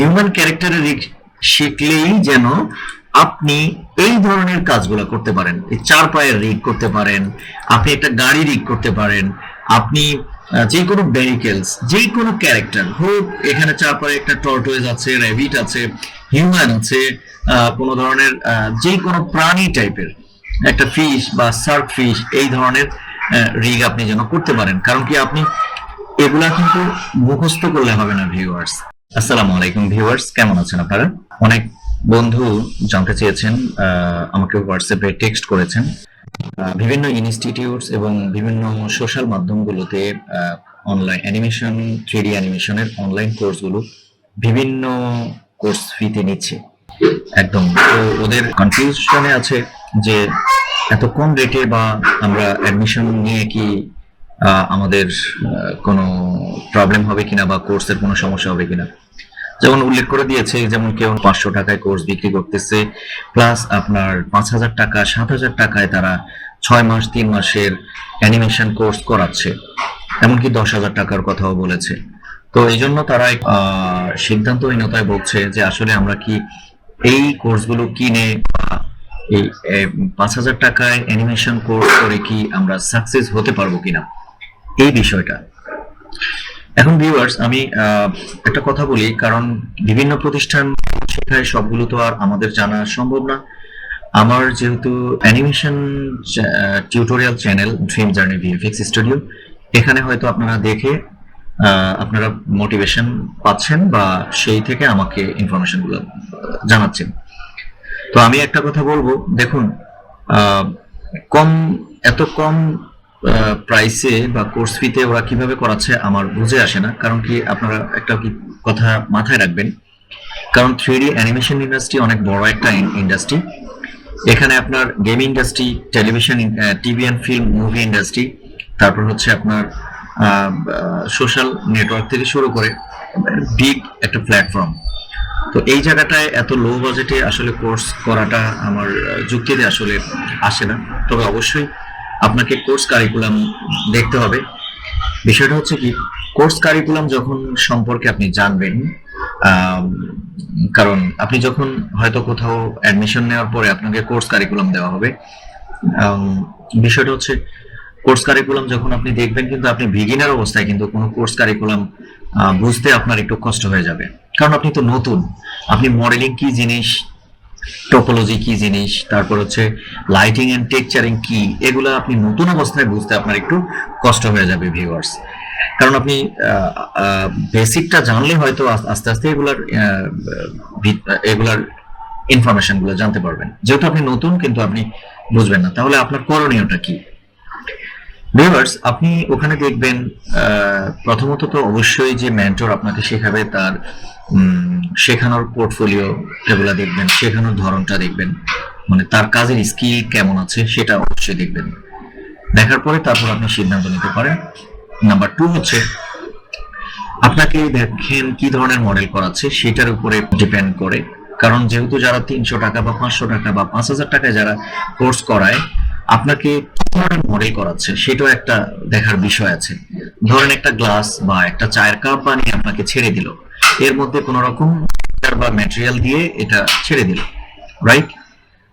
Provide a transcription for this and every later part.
Human ক্যারেক্টারের শিখলেই যেন আপনি এই ধরনের কাজগুলো করতে পারেন। এই চার পায়ের রিগ করতে পারেন, আপনি একটা গাড়ি রিগ করতে পারেন, আপনি যে কোনো ভেহিকেলস যে কোনো ক্যারেক্টার হোক, এখানে চার পায়ে একটা টর্টোয়েজ আছে র্যাবিট আছে হিউম্যান আছে কোনো ধরনের যে কোনো প্রাণী টাইপের একটা ফিশ বা সার্ক ফিশ এই ধরনের রিগ আপনি যেন করতে পারেন। কারণ কি আপনি এগুলা কিন্তু মুখস্থ করলে হবে না ভিউয়ার্স আসসালামু আলাইকুম ভিউয়ার্স, কেমন আছেন আপনারা? অনেক বন্ধু জানতে চেয়েছেন আমাকে হোয়াটসঅ্যাপে টেক্সট করেছেন। বিভিন্ন ইনস্টিটিউটস এবং বিভিন্ন সোশ্যাল মাধ্যমগুলোতে অনলাইন অ্যানিমেশন থ্রিডি অ্যানিমেশনের অনলাইন কোর্সগুলো বিভিন্ন কোর্স ফিতে নিচ্ছে। একদম। তো ওদের কনফিউশনে আছে যে এত কম রেটে বা আমরা অ্যাডমিশন নিয়ে কি আমাদের কোনো প্রবলেম হবে কিনা বা কোর্সের কোনো সমস্যা হবে কিনা। যেমন উল্লেখ করে দিয়েছে, যেমন কেউ পাঁচশো টাকায় কোর্স বিক্রি করতেছে প্লাস আপনার পাঁচ হাজার টাকা, সাত হাজার টাকায় তারা ছয় মাস, তিন মাসের অ্যানিমেশন কোর্স করাচ্ছে। এমনকি দশ হাজার টাকার কথাও বলেছে। তো এই জন্য তারা সিদ্ধান্তহীনতায় বলছে যে আসলে আমরা কি এই কোর্সগুলো কিনে বা এই পাঁচ হাজার টাকায় অ্যানিমেশন কোর্স করে কি আমরা সাকসেস হতে পারব কিনা। এই বিষয়টা। এখন ভিউয়ার্স আমি একটা কথা বলি, কারণ বিভিন্ন প্রতিষ্ঠান শেখায় সবগুলো তো আর আমাদের জানা সম্ভব না। আমার যেহেতু animation tutorial channel dream journey VFX studio এখানে হয়তো আপনারা দেখে আপনারা মোটিভেশন পাচ্ছেন বা সেই থেকে আমাকে ইনফরমেশনগুলো জানাচ্ছেন। তো আমি একটা কথা বলব, দেখুন কম, এত কম প্রাইসে বা কোর্স ফিতে ওরা কীভাবে করাচ্ছে আমার বুঝে আসে না। কারণ কি আপনারা একটা কথা মাথায় রাখবেন, কারণ থ্রি ডি অ্যানিমেশন ইন্ডাস্ট্রি অনেক বড় একটা ইন্ডাস্ট্রি এখানে আপনার game industry television TV and film movie industry তারপর হচ্ছে আপনার সোশ্যাল নেটওয়ার্ক থেকে শুরু করে বিগ একটা প্ল্যাটফর্ম তো এই জায়গাটায় এত লো বাজেটে আসলে কোর্স করাটা আমার যুক্তিতে আসলে আসে না। তবে অবশ্যই আপনাকে কোর্স কারিকুলাম দেখতে হবে। বিষয়টা হচ্ছে কি কোর্স কারিকুলাম যখন সম্পর্কে আপনি জানবেন কারণ আপনি যখন হয়তো কোথাও অ্যাডমিশন নেওয়ার পরে আপনাকে কোর্স কারিকুলাম দেওয়া হবে বিষয়টা হচ্ছে কোর্স কারিকুলাম যখন আপনি দেখবেন কিন্তু আপনি বিগিনার অবস্থায় কিন্তু কোনো কোর্স কারিকুলাম বুঝতে আপনার একটু কষ্ট হয়ে যাবে। কারণ আপনি তো নতুন, আপনি মডেলিং কি জিনিস টোপোলজি কি জিনিস, তারপর হচ্ছে লাইটিং এন্ড টেকচারিং কি, এগুলো আপনি নতুন অবস্থায় বুঝতে আপনার একটু কষ্ট হয়ে যাবে ভিউয়ার্স কারণ আপনি বেসিকটা জানলে হয়তো আস্তে আস্তে এগুলার এগুলার ইনফরমেশনগুলো জানতে পারবেন। যেহেতু আপনি নতুন, কিন্তু আপনি বুঝবেন না। তাহলে আপনার করণীয়টা কি? ভিউয়ার্স আপনি ওখানে দেখবেন প্রথমত তো অবশ্যই যে মেন্টর আপনাকে শেখাবে তার শেখানোর পোর্টফোলিও এগুলা দেখবেন, শেখানোর ধরনটা দেখবেন মানে তার কাজের স্কিল কেমন আছে সেটা অবশ্যই দেখবেন। দেখার পরে তারপর আপনি সিদ্ধান্ত নিতে পারেন। নাম্বার টু হচ্ছে, আপনাকে দেখেন কি ধরনের মডেল করাচ্ছে সেটার উপরে ডিপেন্ড করে। কারণ যেহেতু যারা তিনশো টাকা বা পাঁচশো টাকা বা পাঁচ হাজার টাকায় যারা কোর্স করায় আপনাকে ধরনের মডেল করাচ্ছে, সেটাও একটা দেখার বিষয় আছে। ধরেন একটা গ্লাস বা একটা চায়ের কাপ বানিয়ে আপনাকে ছেড়ে দিল। এর মধ্যে কোন রকম বা ম্যাটেরিয়াল দিয়ে এটা ছেড়ে দিল রাইট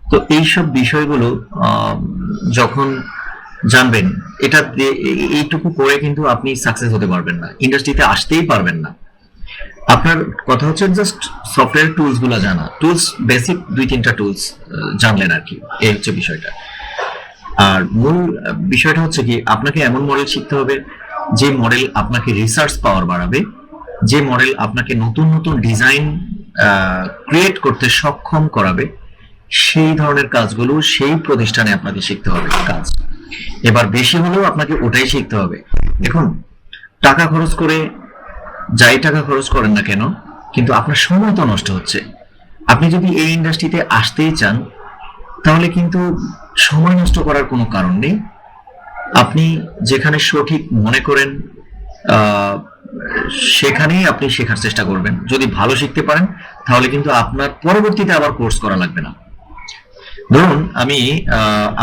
তো এইসব বিষয়গুলো যখন জানবেন, এটা এইটুকু করে কিন্তু আপনি সাকসেস হতে পারবেন না ইন্ডাস্ট্রিতে আসতেই পারবেন না। আপনার কথা হচ্ছে জাস্ট সফটওয়্যার টুলসগুলো জানা। টুলস বেসিক দুই তিনটা টুলস জানলেন আর কি। এই হচ্ছে বিষয়টা। আর মূল বিষয়টা হচ্ছে কি, আপনাকে এমন মডেল শিখতে হবে যে মডেল আপনাকে রিসার্চ পাওয়ার বাড়াবে, যে মডেল আপনাকে নতুন নতুন ডিজাইন ক্রিয়েট করতে সক্ষম করাবে, সেই ধরনের কাজগুলো সেই প্রতিষ্ঠানে আপনাকে শিখতে হবে কাজ। এবার বেশি হলেও আপনাকে ওটাই শিখতে হবে। দেখুন, টাকা খরচ করে, যাই টাকা খরচ করেন না কেন, কিন্তু আপনার সময় তো নষ্ট হচ্ছে। আপনি যদি এই ইন্ডাস্ট্রিতে আসতেই চান, তাহলে কিন্তু সময় নষ্ট করার কোনো কারণ নেই। আপনি যেখানে সঠিক মনে করেন সেখানেই আপনি শেখার চেষ্টা করবেন। যদি ভালো শিখতে পারেন, তাহলে কিন্তু আপনার পরবর্তীতে আবার কোর্স করা লাগবে না। ধরুন, আমি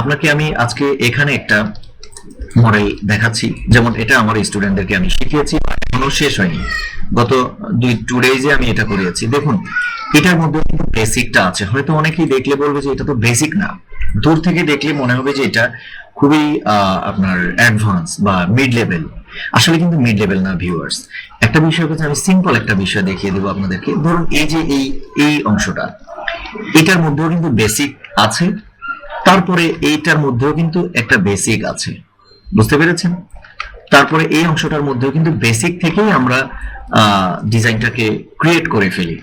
আপনাকে আমি আজকে এখানে একটা মডেল দেখাচ্ছি। যেমন এটা আমার স্টুডেন্টদেরকে আমি শিখিয়েছি, এখনও শেষ হয়নি। গত দুই টু ডেজে আমি এটা করিয়েছি। দেখুন এটার মধ্যে কিন্তু বেসিকটা আছে। হয়তো অনেকেই দেখলে বলবে যে এটা তো বেসিক না। দূর থেকে দেখলে মনে হবে যে এটা খুবই আপনার অ্যাডভান্স বা মিড লেভেল আসলে কিন্তু মিড লেভেল না ভিউয়ার্স একটা বিষয় হচ্ছে আমি সিম্পল একটা বিষয় দেখিয়ে দেবো আপনাদেরকে। ধরুন এই যে এই এই অংশটা, এটার মধ্যেও কিন্তু বেসিক আছে। তারপরে এইটার মধ্যেও কিন্তু একটা বেসিক আছে। বুঝতে পেরেছেন? তারপরে এই অংশটার মধ্যেও কিন্তু বেসিক থেকেই আমরা ডিজাইনটাকে ক্রিয়েট করে ফেলি।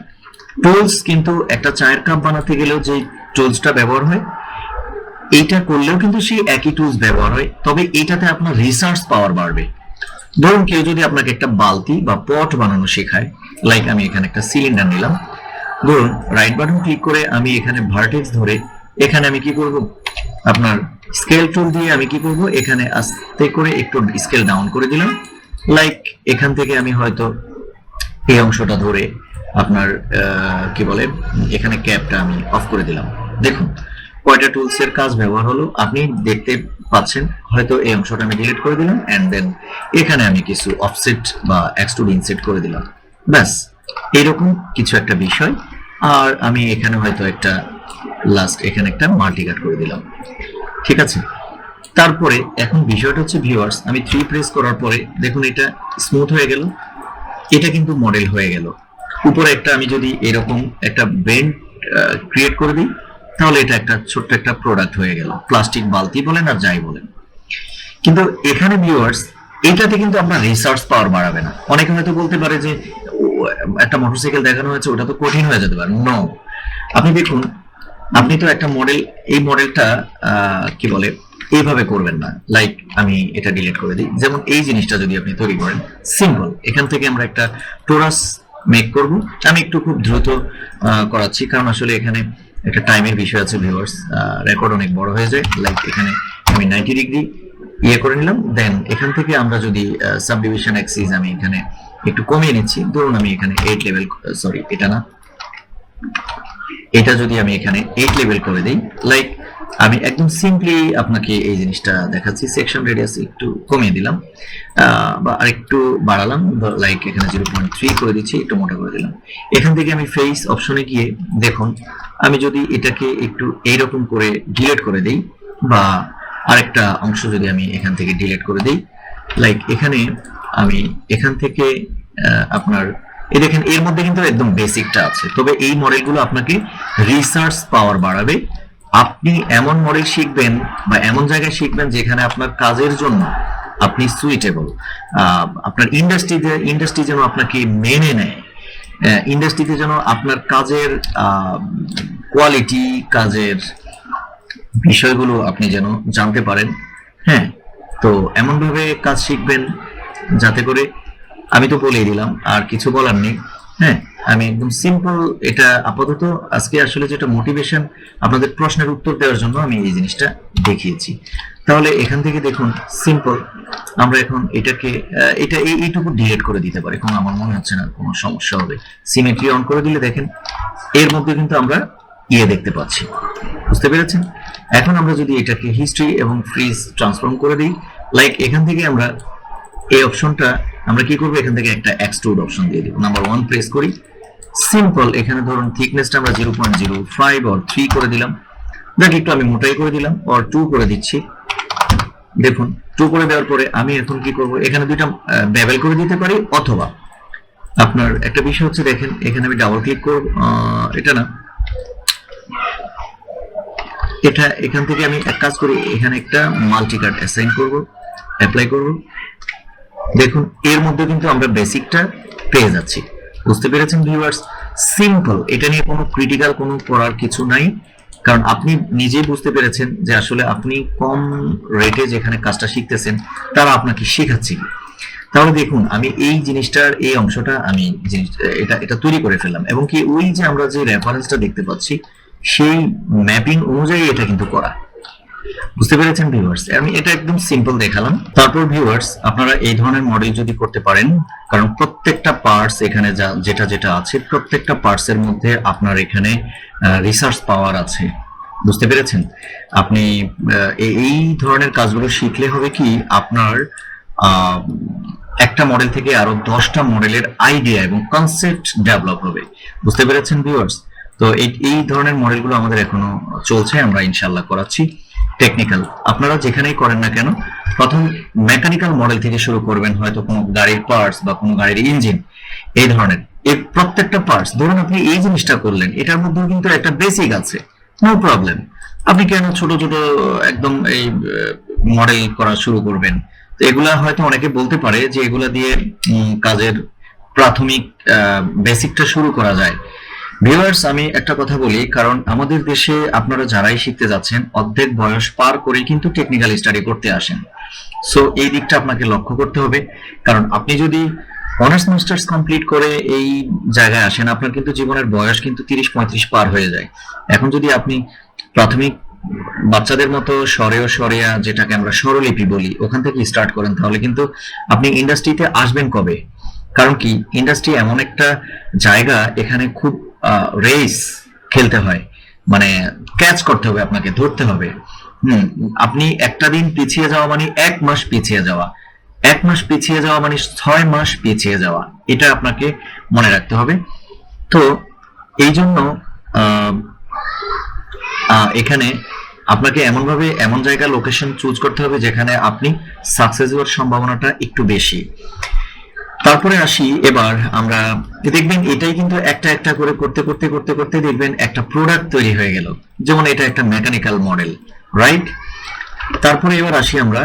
টুলস কিন্তু একটা চায়ের কাপ বানাতে গেলেও যে টুলসটা ব্যবহার হয়, এইটা করলেও কিন্তু সেই একই টুলস ব্যবহার হয়। তবে এটাতে আপনার রিসার্চ পাওয়ার বাড়বে। ধরুন কেউ যদি আপনাকে একটা বালতি বা পট বানানো শেখায় লাইক আমি এখানে একটা সিলিন্ডার নিলাম। ধরুন রাইট বাটন ক্লিক করে আমি এখানে ভার্টেক্স ধরে, এখানে আমি কি করব? আপনার স্কেল টুল দিয়ে আমি কি করব? এখানে আস্তে করে একটু স্কেল ডাউন করে দিলাম। লাইক এখান থেকে আমি হয়তো এই অংশটা ধরে আপনার কি বলে, এখানে ক্যাপটা আমি অফ করে দিলাম। দেখুন, কয়টা টুলস এর কাজ ব্যবহার হলো, আপনি দেখতে পাচ্ছেন, হয়তো এই অংশটা আমি ডিলিট করে দিলাম এন্ড দেন এখানে আমি কিছু অফসেট বা এক্সট্রুড ইনসেট করে দিলাম। ব্যাস, এরকম কিছু একটা বিষয়। আর আমি এখানে হয়তো একটা লাস্ট এখানে একটা মাল্টিকাট করে দিলাম। ঠিক আছে? তারপরে এখন বিষয়টা হচ্ছে ভিউয়ার্স আমি থ্রি প্রেস করার পরে, দেখুন এটা স্মুথ হয়ে গেল। এটা কিন্তু মডেল হয়ে গেল। উপরে একটা আমি যদি এরকম একটা বেন্ড ক্রিয়েট করে দিই, তাহলে এটা একটা ছোট্ট একটা প্রোডাক্ট হয়ে গেল। প্লাস্টিক বালতি বলেন আর যাই বলেন। কিন্তু এখানে ভিউয়ার্স এটাতে কিন্তু আপনার রিসার্চ পাওয়ার বাড়াবে না। অনেকে হয়তো বলতে পারে যে একটা মোটরসাইকেল দেখানো হয়েছে, ওটা তো কঠিন হয়ে যেতে পারে। নো আপনি দেখুন, আপনি তো একটা মডেল এই মডেলটা কি বলে, এইভাবে করবেন না। লাইক আমি এটা ডিলিট করে দিই। যেমন এই জিনিসটা যদি আপনি তৈরি করেন সিম্পল এখান থেকে আমরা একটা টোরাস মেক করব। আমি একটু খুব দ্রুত করাচ্ছি, কারণ আসলে এখানে একটা টাইমের বিষয় আছে ভিউয়ার্স রেকর্ড অনেক বড় হয়ে যায়। লাইক এখানে আমি নাইনটি ডিগ্রি ইয়ে করে নিলাম। দেন এখান থেকে আমরা যদি সাবডিভিশন অ্যাক্সিস আমি এখানে একটু কমিয়ে নিচ্ছি, ধরুন আমি এখানে এইট লেভেল সরি এটা না। এটা যদি আমি এখানে এইট লেভেল করে দিই লাইক আমি একদম সিম্পলি আপনাকে এই জিনিসটা দেখাচ্ছি। সেকশন রেডিয়াস একটু কমিয়ে দিলাম। বা আরেকটু বাড়ালাম লাইক এখানে জিরো পয়েন্ট থ্রি করে দিচ্ছি, একটু মোটা করে দিলাম। এখান থেকে আমি ফেস অপশনে গিয়ে দেখুন, আমি যদি এটাকে একটু এইরকম করে ডিলিট করে দিই, বা আরেকটা অংশ যদি আমি এখান থেকে ডিলিট করে দিই লাইক এখানে আমি এখান থেকে আপনার, এই দেখেন, এর মধ্যে কিন্তু একদম বেসিকটা আছে। তবে এই মডেলগুলো আপনাকে রিসার্চ পাওয়ার বাড়াবে। আপনি এমন মডেল শিখবেন বা এমন জায়গায় শিখবেন যেখানে আপনার কাজের জন্য আপনি সুইটেবল আপনার ইন্ডাস্ট্রিতে ইন্ডাস্ট্রি যেন আপনাকে মেনে নেয় ইন্ডাস্ট্রিতে যেন আপনার কাজের কোয়ালিটি কাজের বিষয়গুলো আপনি যেন জানতে পারেন হ্যাঁ? তো এমনভাবে কাজ শিখবেন যাতে করে, আমি তো বলেই দিলাম, আর কিছু বলার নেই হ্যাঁ? আমি একদম সিম্পল এটা আপাতত আজকে আসলে যেটা মোটিভেশন আপনাদের প্রশ্নের উত্তর দেওয়ার জন্য আমি এই জিনিসটা দেখিয়েছি। তাহলে এখান থেকে দেখুন সিম্পল আমরা এখন এটাকে এটা এই, এইটুকু ডিলিট করে দিতে পারি। কোনো আমার মনে হচ্ছে না কোনো সমস্যা হবে। সিমেট্রি অন করে দিলে দেখেন, এর মধ্যে কিন্তু আমরা ইয়ে দেখতে পাচ্ছি। বুঝতে পেরেছেন? এখন আমরা যদি এটাকে হিস্ট্রি এবং ফ্রিজ ট্রান্সফর্ম করে দিই লাইক এখান থেকে আমরা এই অপশনটা আমরা কি করব? এখান থেকে একটা এক্সট্রুড অপশন দিয়ে দিব। নাম্বার ওয়ান প্রেস করি। সিম্পল এখানে ধরুন থিকনেসটা আমরা zero point zero five or three করে দিলাম। দেখ, একটু আমি মোটাই করে দিলাম অর টু করে দিচ্ছি। দেখুন টু করে দেওয়ার পরে আমি এখন কি করব? এখানে দুইটা বেবেল করে দিতে পারি অথবা আপনার একটা বিষয় হচ্ছে, দেখেন, এখানে আমি ডাবল ক্লিক করব এটা না। এটা, এখান থেকে আমি এক কাজ করি, এখানে একটা মাল্টি কার্ড অ্যাসাইন করব অ্যাপ্লাই করব। দেখুন, এর মধ্যে কিন্তু আমরা বেসিকটা পেয়ে যাচ্ছি। বুঝতে পেরেছেন ভিউয়ার্স সিম্পল এটা নিয়ে কোনো ক্রিটিক্যাল কোনো করার কিছু নাই। কারণ আপনি নিজেই বুঝতে পেরেছেন যে আসলে আপনি কম রেটে যেখানে কাজটা শিখতেছেন, তারা আপনাকে শেখাচ্ছে। তাহলে দেখুন, আমি এই জিনিসটার, এই অংশটা আমি এটা এটা তৈরি করে ফেললাম। এবং কি ওই যে আমরা যে রেফারেন্সটা দেখতে পাচ্ছি, সেই ম্যাপিং অনুযায়ী এটা কিন্তু করা। বুঝতে পেরেছেন ভিউয়ার্স আমি এটা একদম সিম্পল দেখালাম। তারপর ভিউয়ার্স আপনারা এই ধরনের মডেল যদি করতে পারেন, কারণ প্রত্যেকটা পার্টস এখানে যা- যেটা যেটা আছে, প্রত্যেকটা পার্টস এর মধ্যে আপনার এখানে রিসার্চ পাওয়ার আছে। বুঝতে পেরেছেন? আপনি এই ধরনের কাজগুলো শিখলে হবে কি, আপনার একটা মডেল থেকে আরও দশটা মডেলের আইডিয়া এবং কনসেপ্ট ডেভেলপ হবে। বুঝতে পেরেছেন ভিউয়ার্স তো এই এই ধরনের মডেলগুলো আমাদের এখনও চলছে, আমরা ইনশাল্লাহ করাচ্ছি। টেকনিক্যাল আপনারা যেখানেই করেন না কেন, প্রথম মেকানিক্যাল মডেল থেকে শুরু করবেন হয়তো কোনো গাড়ির পার্টস বা কোনো গাড়ির ইঞ্জিন এই ধরনের। এই প্রত্যেকটা পার্টস ধরুন আপনি এই জিনিসটা করলেন, এটার মধ্যেও কিন্তু একটা বেসিক আছে নো প্রবলেম আপনি কেন ছোট ছোট একদম এই মডেল করা শুরু করবেন? তো এগুলা হয়তো অনেকে বলতে পারে যে এগুলা দিয়ে কাজের প্রাথমিক বেসিকটা শুরু করা যায়। ভিউয়ার্স আমি একটা কথা বলি, কারণ আমাদের দেশে আপনারা যারাই শিখতে যাচ্ছেন, অর্ধেক বয়স পার করে কিন্তু টেকনিক্যাল স্টাডি করতে আসেন। সো এই দিকটা আপনাকে লক্ষ্য করতে হবে, কারণ আপনি যদি অনার্স মাস্টার্স কমপ্লিট করে এই জায়গায় আসেন, আপনার কিন্তু জীবনের বয়স কিন্তু তিরিশ পঁয়ত্রিশ পার হয়ে যায়। এখন যদি আপনি প্রাথমিক বাচ্চাদের মতো সরেও সরেয়া যেটাকে আমরা স্বরলিপি বলি, ওখান থেকে স্টার্ট করেন, তাহলে কিন্তু আপনি ইন্ডাস্ট্রিতে আসবেন কবে? কারণ কি ইন্ডাস্ট্রি এমন একটা জায়গা, এখানে খুব রেস খেলতে হয়। মানে ক্যাচ করতে হবে আপনাকে, ধরতে হবে। হুম, আপনি একটা দিন পিছিয়ে যাওয়া মানে এক মাস পিছিয়ে যাওয়া। এক মাস পিছিয়ে যাওয়া মানে ছয় মাস পিছিয়ে যাওয়া। এটা আপনাকে মনে রাখতে হবে। তো এই জন্য এখানে আপনাকে এমন ভাবে এমন জায়গা লোকেশন চুজ করতে হবে যেখানে আপনি সাকসেস হওয়ার সম্ভাবনাটা একটু বেশি। তারপরে আসি এবার আমরা দেখবেন এটাই কিন্তু একটা একটা করে করতে করতে করতে করতে দেখবেন একটা প্রোডাক্ট তৈরি হয়ে গেল। যেমন এটা একটা মেকানিক্যাল মডেল রাইট তারপরে এবার আসি আমরা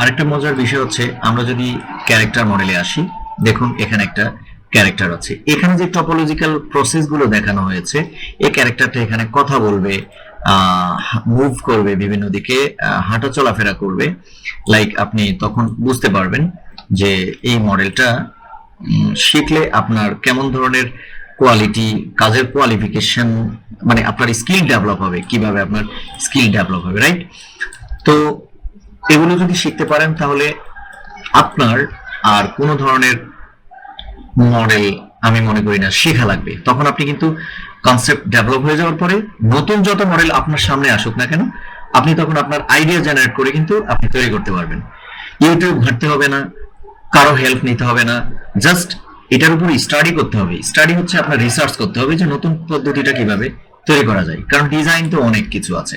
আরেকটা মজার বিষয় হচ্ছে আমরা যদি ক্যারেক্টার মডেলে আসি, দেখুন এখানে একটা ক্যারেক্টার আছে। এখানে যে টপোলজিক্যাল প্রসেসগুলো দেখানো হয়েছে, এই ক্যারেক্টারটা এখানে কথা বলবে মুভ করবে বিভিন্ন দিকে হাঁটা চলাফেরা করবে। লাইক আপনি তখন বুঝতে পারবেন যে এই মডেলটা শিখলে আপনার কেমন ধরনের কোয়ালিটি কাজের কোয়ালিফিকেশন মানে আপনার স্কিল ডেভেলপ হবে, কীভাবে আপনার স্কিল ডেভেলপ হবে রাইট তো এগুলো যদি শিখতে পারেন তাহলে আপনার আর কোনো ধরনের মডেল আমি মনে করি না শেখা লাগবে। তখন আপনি কিন্তু কনসেপ্ট ডেভেলপ হয়ে যাওয়ার পরে নতুন যত মডেল আপনার সামনে আসুক না কেন, আপনি তখন আপনার আইডিয়া জেনারেট করে কিন্তু আপনি তৈরি করতে পারবেন। ইউটিউব ঘাটতে হবে না কারও হেল্প নিতে হবে না। জাস্ট এটার উপর স্টাডি করতে হবে। স্টাডি হচ্ছে আপনার রিসার্চ করতে হবে যে নতুন পদ্ধতিটা কীভাবে তৈরি করা যায়। কারণ ডিজাইন তো অনেক কিছু আছে।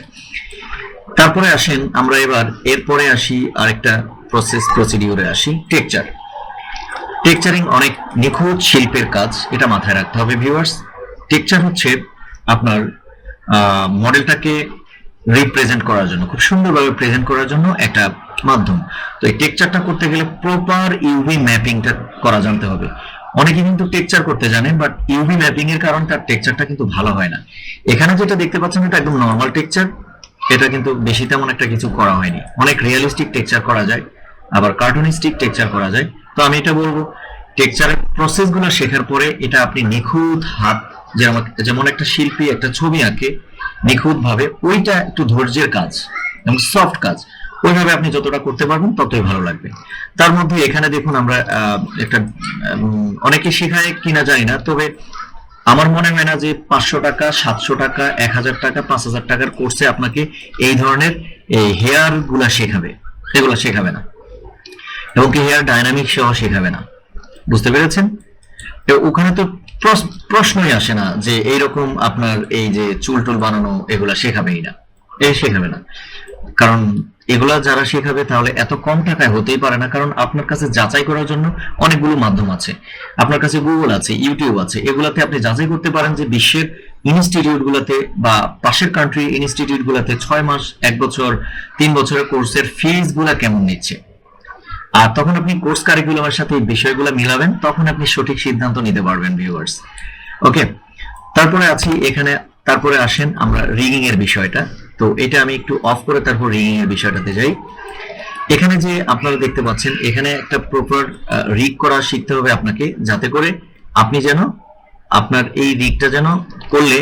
তারপরে আসেন আমরা এবার, এরপরে আসি আরেকটা প্রসেস প্রসিডিউরে আসি টেকচার টেকচারিং অনেক নিখুঁত শিল্পের কাজ, এটা মাথায় রাখতে হবে ভিউয়ার্স টেকচার হচ্ছে আপনার মডেলটাকে রিপ্রেজেন্ট করার জন্য, খুব সুন্দরভাবে প্রেজেন্ট করার জন্য একটা মাধ্যম। তো এই টেকচারটা করতে গেলে প্রপার ইউভি ম্যাপিংটা করা জানতে হবে। অনেকে কিন্তু টেকচার করতে জানে বাট ইউভি ম্যাপিং এর কারণে তার টেকচারটা কিন্তু ভালো হয় না। এখানে যেটা দেখতে পাচ্ছেন, এটা একদম নর্মাল টেকচার। এটা কিন্তু বেশি তেমন একটা কিছু করা হয়নি। অনেক রিয়েলিস্টিক টেকচার করা যায়, আবার কার্টুনিস্টিক টেকচার করা যায়। তো আমি এটা বলব, টেকচারের প্রসেসগুলো শেখার পরে এটা আপনি নিখুঁত হাত যেমন যেমন একটা শিল্পী একটা ছবি আঁকে নিখুঁত ভাবে ওইটা একটু ধৈর্যের কাজ এবং সফট কাজ। ওইভাবে আপনি যতটা করতে পারবেন ততই ভালো লাগবে। তার মধ্যে এখানে দেখুন আমরা একটা অনেকে শেখায়, কিনা যায় না, তবে আমার মনে হয় না যে পাঁচশো টাকা, সাতশো টাকা, এক হাজার টাকা, পাঁচ হাজার টাকার কোর্সে আপনাকে এই ধরনের, এই হেয়ারগুলা শেখাবে এগুলো শেখাবে না। এবং কি হেয়ার ডাইনামিক সহ শেখাবে না। বুঝতে পেরেছেন? ওখানে তো প্রশ- প্রশ্নই আসে না যে এইরকম আপনার এই যে চুল টুল বানানো এগুলা শেখাবেই না। এই শেখাবে না। কারণ এগুলা যারা শেখাবে তাহলে এত কম টাকায় হতেই পারে না, কারণ আপনার কাছে যাচাই করার জন্য অনেকগুলো মাধ্যম আছে। আপনার কাছে গুগল আছে ইউটিউব আছে, এগুলাতে আপনি যাচাই করতে পারেন যে বিশ্বের ইনস্টিটিউট গুলাতে বা পাশের কান্ট্রি ইনস্টিটিউট গুলাতে ছয় মাস, এক বছর, তিন বছরের কোর্সের ফিজগুলা কেমন নিচ্ছে। আর তখন আপনি কোর্স কারিকুলামের সাথে এই বিষয়গুলো মিলাবেন, তখন আপনি সঠিক সিদ্ধান্ত নিতে পারবেন ভিউয়ার্স ওকে তারপরে আছি এখানে, তারপরে আসেন আমরা রিগিং এর বিষয়টা। তো এটা আমি একটু অফ করে তারপর রিগিং এর বিষয়টাতে যাই। এখানে যে আপনারা দেখতে পাচ্ছেন, এখানে একটা প্রপার রিগ করা শিখতে হবে আপনাকে, যাতে করে আপনি যেন আপনার এই রিগটা যেন করলে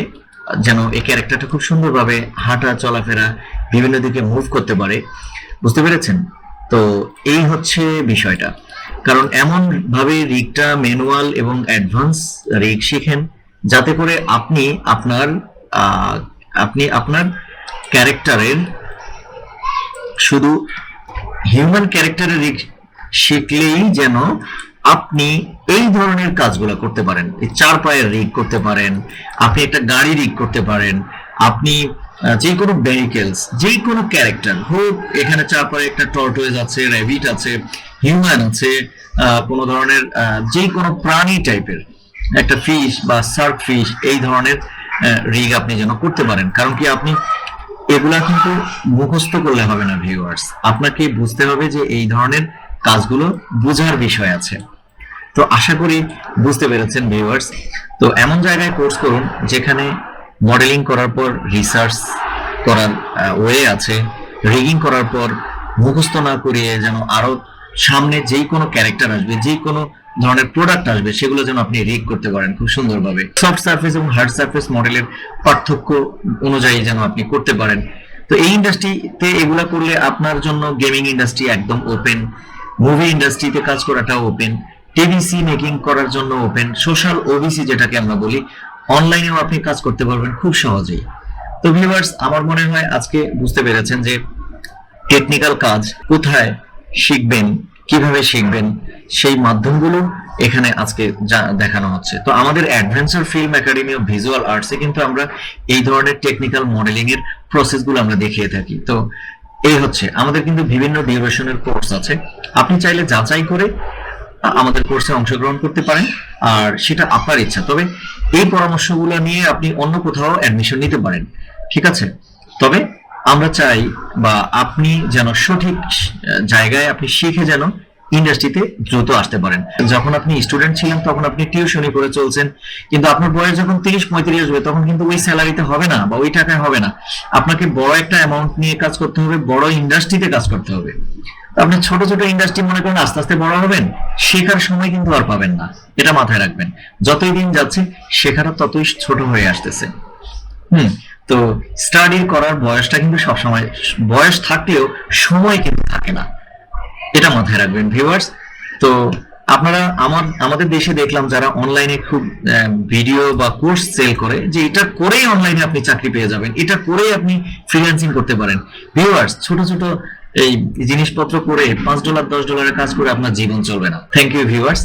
যেন এই ক্যারেক্টারটা খুব সুন্দরভাবে হাঁটা, চলাফেরা, বিভিন্ন দিকে মুভ করতে পারে। বুঝতে পেরেছেন? তো এই হচ্ছে বিষয়টা। কারণ এমন ভাবে রিগটা ম্যানুয়াল এবং অ্যাডভান্স রিগ শিখেন, যাতে করে আপনি আপনার আপনি আপনার ক্যারেক্টারের শুধু হিউম্যান ক্যারেক্টারের শিখলেই যেন আপনি এই ধরনের কাজগুলো করতে পারেন। এই চার পায়ের রিগ করতে পারেন, আপনি একটা গাড়ি রিগ করতে পারেন, আপনি যে কোনো ভেহিকেলস যে কোনো ক্যারেক্টার হোক এখানে চার পায়ে একটা টর্টোয়েজ আছে র্যাবিট আছে হিউম্যান আছে কোনো ধরনের যে কোনো প্রাণী টাইপের একটা ফিশ বা সার্ক ফিশ এই ধরনের রিগ আপনি যেন করতে পারেন। কারণ কি আপনি এগুলা কিন্তু মুখস্থ করলে হবে না ভিউয়ার্স আপনাকে বুঝতে হবে যে এই ধরনের কাজগুলো বোঝার বিষয় আছে। তো আশা করি বুঝতে পেরেছেন ভিউয়ার্স তো এমন জায়গায় কোর্স করুন যেখানে মডেলিং করার পর রিসার্চ করার ওয়ে আছে। রিগিং করার পর মুখস্থ না করিয়ে যেন আরও সামনে যেই কোনো ক্যারেক্টার আসবে, যেই কোনো ধরনের প্রোডাক্ট আসবে, সেগুলো যেন আপনি রিগ করতে পারেন খুব সুন্দরভাবে। সফট সার্ফেস এবং হার্ড সার্ফেস মডেলের পার্থক্য অনুযায়ী যেন আপনি করতে পারেন। তো এই ইন্ডাস্ট্রিতে এগুলা করলে আপনার জন্য গেমিং ইন্ডাস্ট্রি একদম ওপেন মুভি ইন্ডাস্ট্রিতে কাজ করাটা ওপেন টিভিসি মেকিং করার জন্য ওপেন সোশ্যাল ওবিসি যেটাকে আমরা বলি অনলাইনেও আপনি কাজ করতে পারবেন খুব সহজেই। তো ভিউয়ার্স আমার মনে হয় আজকে বুঝতে পেরেছেন যে টেকনিক্যাল কাজ কোথায় শিখবেন, কীভাবে শিখবেন সেই মাধ্যমগুলো এখানে আজকে দেখানো হচ্ছে। তো আমাদের adventure film academy of visual আর্টসে কিন্তু আমরা এই ধরনের টেকনিক্যাল মডেলিং এর প্রসেসগুলো আমরা দেখিয়ে থাকি। তো এই হচ্ছে, আমাদের কিন্তু বিভিন্ন ডিউরেশনের কোর্স আছে। আপনি চাইলে যাচাই করে আমাদের কোর্সে অংশগ্রহণ করতে পারেন, আর সেটা আপনার ইচ্ছা। তবে এই পরামর্শগুলো নিয়ে আপনি অন্য কোথাও অ্যাডমিশন নিতে পারেন, ঠিক আছে? তবে আমরা চাই বা আপনি যেন সঠিক জায়গায় আপনি শিখে যেন ইন্ডাস্ট্রিতে দ্রুত আসতে পারেন। যখন আপনি স্টুডেন্ট ছিলেন, তখন আপনি টিউশনি করে চলছেন। কিন্তু আপনার বয়স যখন তিরিশ পঁয়ত্রিশ হবে, তখন কিন্তু ওই স্যালারিতে হবে না বা ওই টাকায় হবে না। আপনাকে বড় একটা অ্যামাউন্ট নিয়ে কাজ করতে হবে, বড় ইন্ডাস্ট্রিতে কাজ করতে হবে। আপনি ছোট ছোট ইন্ডাস্ট্রি মনে করেন আস্তে আস্তে বড় হবেন, শেখার সময় কিন্তু আর পাবেন না। এটা মাথায় রাখবেন। যতই দিন যাচ্ছে, শেখাটা ততই ছোট হয়ে আসতেছে। হুম, তো স্টাডি করার বয়সটা কিন্তু সবসময়, বয়স থাকলেও সময় কিন্তু থাকে না। এটা মাথায় রাখবেন ভিউয়ার্স তো আপনারা আমার, আমাদের দেশে দেখলাম যারা অনলাইনে খুব ভিডিও বা কোর্স সেল করে, যে এটা করেই অনলাইনে আপনি চাকরি পেয়ে যাবেন, এটা করেই আপনি ফ্রিল্যান্সিং করতে পারেন। ভিউয়ার্স ছোট ছোট এই জিনিসপত্র করে পাঁচ ডলার দশ ডলারের কাজ করে আপনার জীবন চলবে না। Thank you viewers